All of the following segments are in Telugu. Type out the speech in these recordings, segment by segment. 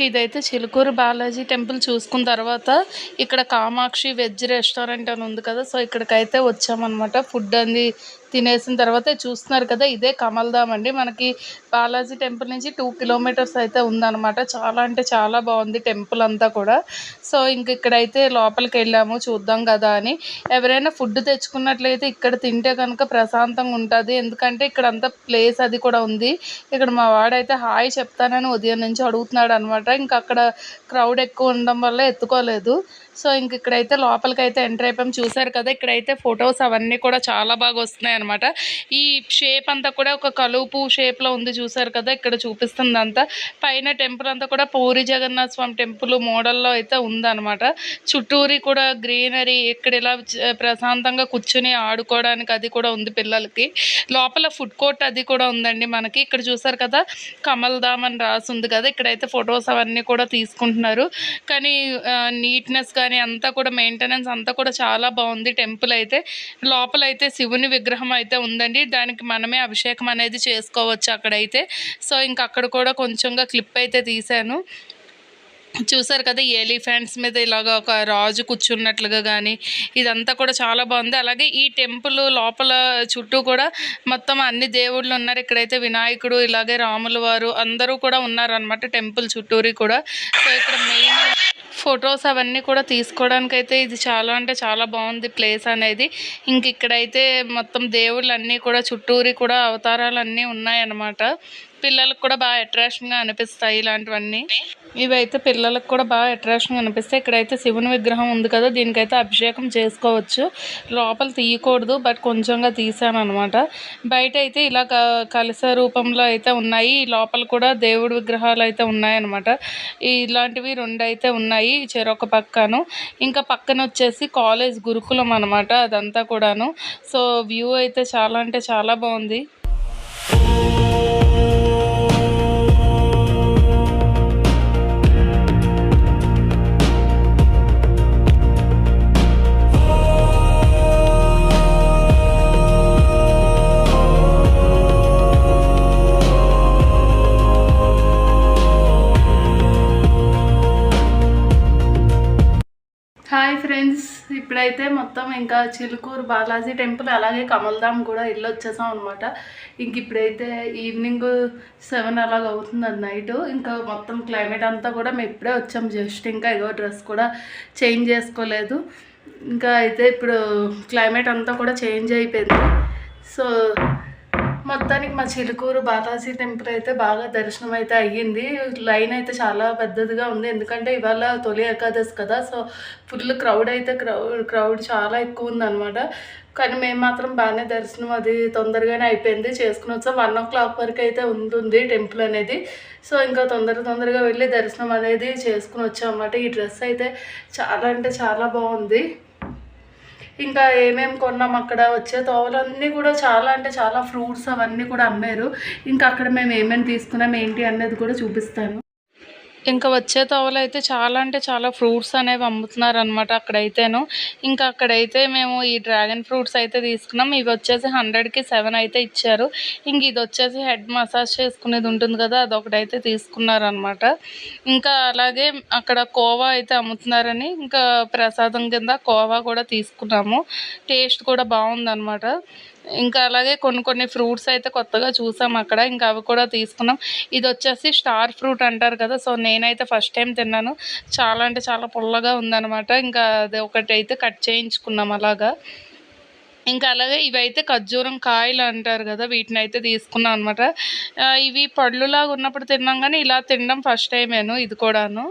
ఇంక ఇదైతే చిలుకూరు బాలాజీ టెంపుల్ చూసుకున్న తర్వాత ఇక్కడ కామాక్షి వెజ్ రెస్టారెంట్ అని ఉంది కదా సో ఇక్కడికైతే వచ్చామన్నమాట. ఫుడ్ అంది తినేసిన తర్వాత చూస్తున్నారు కదా ఇదే కమల్దాం అండి. మనకి బాలాజీ టెంపుల్ నుంచి టూ కిలోమీటర్స్ అయితే ఉందన్నమాట. చాలా అంటే చాలా బాగుంది టెంపుల్ అంతా కూడా. సో ఇంక ఇక్కడైతే లోపలికి వెళ్ళాము చూద్దాం కదా అని. ఎవరైనా ఫుడ్ తెచ్చుకున్నట్లయితే ఇక్కడ తింటే కనుక ప్రశాంతంగా ఉంటుంది. ఎందుకంటే ఇక్కడ అంతా ప్లేస్ అది కూడా ఉంది. ఇక్కడ మా వాడైతే హాయ్ చెప్తానని ఉదయం నుంచి అడుగుతున్నాడు అనమాట ఇంకా అక్కడ క్రౌడ్ ఎక్కువ ఉండడం వల్ల ఎత్తుకోలేదు. సో ఇంక ఇక్కడైతే లోపలికి అయితే ఎంటర్ అయిపోయాం. చూసారు కదా ఇక్కడైతే ఫొటోస్ అవన్నీ కూడా చాలా బాగా వస్తున్నాయి అనమాట ఈ షేప్ అంతా కూడా ఒక కలుపు షేప్లో ఉంది చూసారు కదా ఇక్కడ చూపిస్తుంది అంతా పైన టెంపుల్ అంతా కూడా పూరి జగన్నాథ స్వామి టెంపుల్ మోడల్లో అయితే ఉందన్నమాట. చుట్టూరి కూడా గ్రీనరీ ఇక్కడ ఇలా చ- ప్రశాంతంగా కూర్చుని ఆడుకోవడానికి అది కూడా ఉంది పిల్లలకి. లోపల ఫుడ్ కోర్ట్ అది కూడా ఉందండి మనకి. ఇక్కడ చూసారు కదా కమల్ ధామ్ అని రాసి ఉంది కదా ఇక్కడైతే ఫొటోస్ అవన్నీ కూడా తీసుకుంటున్నారు. కానీ నీట్నెస్ కానీ అంతా కూడా మెయింటెనెన్స్ అంతా కూడా చాలా బాగుంది. టెంపుల్ అయితే లోపల అయితే శివుని విగ్రహం అయితే ఉందండి. దానికి మనమే అభిషేకం అనేది చేసుకోవచ్చు అక్కడైతే. సో ఇంక అక్కడ కూడా కొంచెంగా క్లిప్ అయితే తీశాను. చూసారు కదా ఎలిఫెంట్స్ మీద ఇలాగ ఒక రాజు కూర్చున్నట్లుగా కానీ ఇదంతా కూడా చాలా బాగుంది. అలాగే ఈ టెంపుల్ లోపల చుట్టూ కూడా మొత్తం అన్ని దేవుళ్ళు ఉన్నారు. ఇక్కడైతే వినాయకుడు ఇలాగే రాముల వారు అందరూ కూడా ఉన్నారనమాట టెంపుల్ చుట్టూరి కూడా. సో ఇక్కడ మెయిన్ ఫొటోస్ అవన్నీ కూడా తీసుకోవడానికి అయితే ఇది చాలా అంటే చాలా బాగుంది ప్లేస్ అనేది. ఇంక ఇక్కడైతే మొత్తం దేవుళ్ళు అన్నీ కూడా చుట్టూరి కూడా అవతారాలు అన్నీ ఉన్నాయన్నమాట. పిల్లలకు కూడా బాగా అట్రాక్షన్గా అనిపిస్తాయి ఇలాంటివన్నీ. ఇవైతే పిల్లలకు కూడా బాగా అట్రాక్షన్గా అనిపిస్తాయి ఇక్కడైతే శివుని విగ్రహం ఉంది కదా దీనికైతే అభిషేకం చేసుకోవచ్చు. లోపల తీయకూడదు బట్ కొంచెంగా తీసాను అనమాట బయట అయితే ఇలా క- కలశ రూపంలో అయితే ఉన్నాయి. లోపల కూడా దేవుడి విగ్రహాలు అయితే ఉన్నాయన్నమాట. ఇలాంటివి రెండు అయితే ఉన్నాయి చెరొక పక్కను. ఇంకా పక్కన వచ్చేసి కాలేజ్ గురుకులం అనమాట అదంతా కూడాను. సో వ్యూ అయితే చాలా అంటే చాలా బాగుంది. హాయ్ ఫ్రెండ్స్ ఇప్పుడైతే మొత్తం ఇంకా చిలుకూరు బాలాజీ టెంపుల్ అలాగే కమల్ధామ్ కూడా ఇల్లు వచ్చేసాం అనమాట ఇంక ఇప్పుడైతే ఈవినింగ్ సెవెన్ అలాగ అవుతుంది అది నైట్ ఇంకా మొత్తం క్లైమేట్ అంతా కూడా మేము ఇప్పుడే వచ్చాం జస్ట్ ఇంకా ఏదో డ్రెస్ కూడా చేంజ్ చేసుకోలేదు. ఇంకా అయితే ఇప్పుడు క్లైమేట్ అంతా కూడా చేంజ్ అయిపోయింది. సో మొత్తానికి మా చిలుకూరు బాలాజీ టెంపుల్ అయితే బాగా దర్శనం అయితే అయ్యింది. లైన్ అయితే చాలా పెద్దదిగా ఉంది. ఎందుకంటే ఇవాళ తొలి ఏకాదశి కదా సో ఫుల్ క్రౌడ్ అయితే క్రౌడ్ క్రౌడ్ చాలా ఎక్కువ ఉందన్నమాట. కానీ మేము మాత్రం బాగానే దర్శనం అది తొందరగానే అయిపోయింది. చేసుకుని వచ్చాం. వన్ ఓ క్లాక్ వరకు అయితే ఉంటుంది టెంపుల్ అనేది. సో ఇంకా తొందర తొందరగా వెళ్ళి దర్శనం అనేది చేసుకుని వచ్చాం అన్నమాట. ఈ డ్రెస్ అయితే చాలా అంటే చాలా బాగుంది. ఇంకా ఏమేమి కొన్నాం అక్కడ వచ్చే తోవలన్నీ కూడా చాలా అంటే చాలా ఫ్రూట్స్ అవన్నీ కూడా అమ్మారు. ఇంకా అక్కడ మేము ఏమేమి తీసుకున్నాం ఏంటి అనేది కూడా చూపిస్తాను. ఇంకా వచ్చే తోవలో అయితే చాలా అంటే చాలా ఫ్రూట్స్ అనేవి అమ్ముతున్నారు అనమాట అక్కడైతేను. ఇంకా అక్కడైతే మేము ఈ డ్రాగన్ ఫ్రూట్స్ అయితే తీసుకున్నాం. ఇవి వచ్చేసి హండ్రెడ్కి సెవెన్ అయితే ఇచ్చారు. ఇంక ఇది వచ్చేసి హెడ్ మసాజ్ చేసుకునేది ఉంటుంది కదా అదొకటైతే తీసుకున్నారనమాట ఇంకా అలాగే అక్కడ కోవా అయితే అమ్ముతున్నారని ఇంకా ప్రసాదం కింద కోవా కూడా తీసుకున్నాము. టేస్ట్ కూడా బాగుందనమాట ఇంకా అలాగే కొన్ని కొన్ని ఫ్రూట్స్ అయితే కొత్తగా చూసాం అక్కడ. ఇంకా అవి కూడా తీసుకున్నాం. ఇది వచ్చేసి స్టార్ ఫ్రూట్ అంటారు కదా సో నేనైతే ఫస్ట్ టైం తిన్నాను. చాలా అంటే చాలా పుల్లగా ఉందన్నమాట. ఇంకా అది ఒకటి అయితే కట్ చేయించుకున్నాం అలాగా. ఇంకా అలాగే ఇవైతే ఖర్జూరం కాయలు అంటారు కదా వీటిని అయితే తీసుకున్నాం అనమాట ఇవి పళ్ళులాగా ఉన్నప్పుడు తిన్నాం కానీ ఇలా తినడం ఫస్ట్ టైమేను ఇది కూడాను.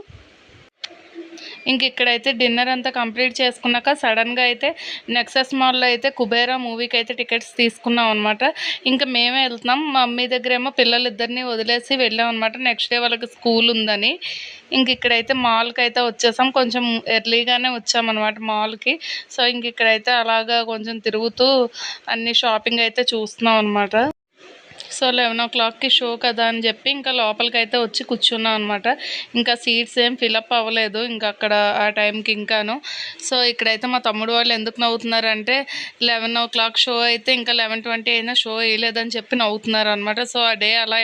ఇంక ఇక్కడైతే డిన్నర్ అంతా కంప్లీట్ చేసుకున్నాక సడన్గా అయితే నెక్సెస్ మాల్లో అయితే కుబేరా మూవీకి అయితే టికెట్స్ తీసుకున్నాం అనమాట ఇంకా మేమే వెళ్తున్నాం. మా మమ్మీ దగ్గర ఏమో పిల్లలిద్దరిని వదిలేసి వెళ్ళాం అనమాట నెక్స్ట్ డే వాళ్ళకి స్కూల్ ఉందని. ఇంక ఇక్కడైతే మాల్కి అయితే వచ్చేసాం. కొంచెం ఎర్లీగానే వచ్చామన్నమాట మాల్కి సో ఇంక ఇక్కడైతే అలాగా కొంచెం తిరుగుతూ అన్ని షాపింగ్ అయితే చూస్తున్నాం అనమాట సో లెవెన్ ఓ క్లాక్కి షో కదా అని చెప్పి ఇంకా లోపలికి అయితే వచ్చి కూర్చున్నాం అనమాట ఇంకా సీట్స్ ఏం ఫిలప్ అవ్వలేదు ఇంకా అక్కడ ఆ టైంకి ఇంకాను. సో ఇక్కడైతే మా తమ్ముడు వాళ్ళు ఎందుకు నవ్వుతున్నారంటే లెవెన్ ఓ క్లాక్ షో అయితే ఇంకా లెవెన్ ట్వంటీ అయినా షో వేయలేదని చెప్పి నవ్వుతున్నారు అనమాట సో ఆ డే అలా